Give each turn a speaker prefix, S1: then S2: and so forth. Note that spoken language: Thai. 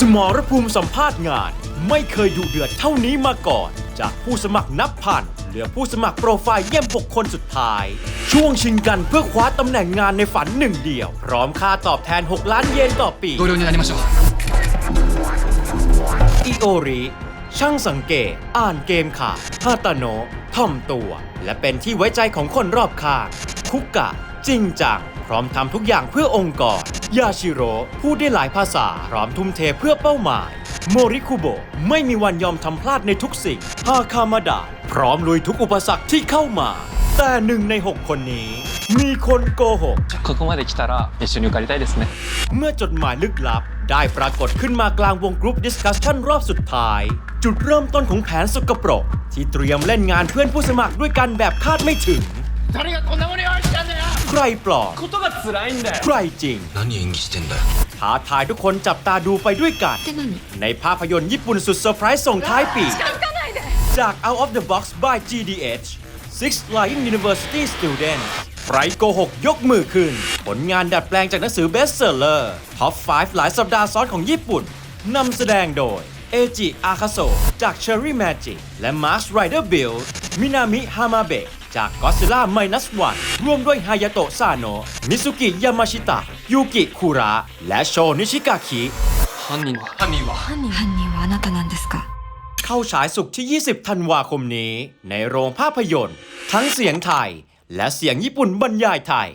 S1: สมรภูมิสัมภาษณ์งาน ไม่เคยดุเดือดเท่านี้มาก่อน จากผู้สมัครนับพัน เหลือผู้สมัครโปรไฟล์เยี่ยม 6 คนสุดท้าย ช่วงชิงกันเพื่อคว้าตำแหน่งงานในฝันหนึ่งเดียว พร้อมค่าตอบแทน 6 ล้านเยนต่อปี
S2: 同僚になりましょう
S1: อิโอริ ช่างสังเกต อ่านเกมขาดฮาตาโนะถ่อมตัว และเป็นที่ไว้ใจของคนรอบข้าง คุกกะ จริงจัง พ ร้อมทำทุกอย่างเพื่อองค์กร ยาชิโร่พูดได้หลายภาษา พร้อมทุ่มเทเพื่อเป้าหมาย โมริคุโบะไม่มีวันยอมทำพลาดในทุกสิ่ง ฮาคามาดะ พร้อมลุยทุกอุปสรรคที่เข้ามา แต่หนึ่งใน 6 คนนี้ มีคนโกหก
S3: ここまで来たら一緒に受かりたいですね
S1: เมื่อจดหมายลึกลับ ได้ปรากฏขึ้นมากลางวงกรุ๊ปดิสคัชชันรอบสุดท้าย จุดเริ่มต้นของแผนสกปรก ที่เตรียมเล่นงานเพื่อนผู้สมัครด้วยกันแบบคาดไม่ถึง
S2: 誰が
S1: ใครปลอม
S3: ことが辛いんだよ
S1: ใครจริง
S2: 何演技してんだよ
S1: ท้าทายทุกคนจับตาดูไปด้วยกัน
S4: って何
S1: ในภาพยนตร์ญี่ปุ่นสุดเซอร์ไพรส์ส่งท้ายปี จาก Out of the Box by GDH Six Flying University Students ใครโกหกยกมือขึ้น ผลงานดัดแปลงจากหนังสือเบสเซอร์เลอร์ท็อป 5 หลายสัปดาห์ซ้อนของญี่ปุ่น นำแสดงโดย เอจิอาคาโซจาก Cherry Magic และ Mars Rider Build มินามิฮามาเบะ จาก Godzilla Minus One ร่วมด้วยฮายาโตะซาโนะมิซุกิยามาชิตะ ยูกิคุระ และโชนิชิกาคิ
S3: 犯人は犯人は
S4: 犯人犯人はあなたなんですか
S1: เข้าฉายสุกร์ที่ 20 ธันวาคมนี้ ในโรงภาพยนตร์ ทั้งเสียงไทย และเสียงญี่ปุ่นบรรยายไทย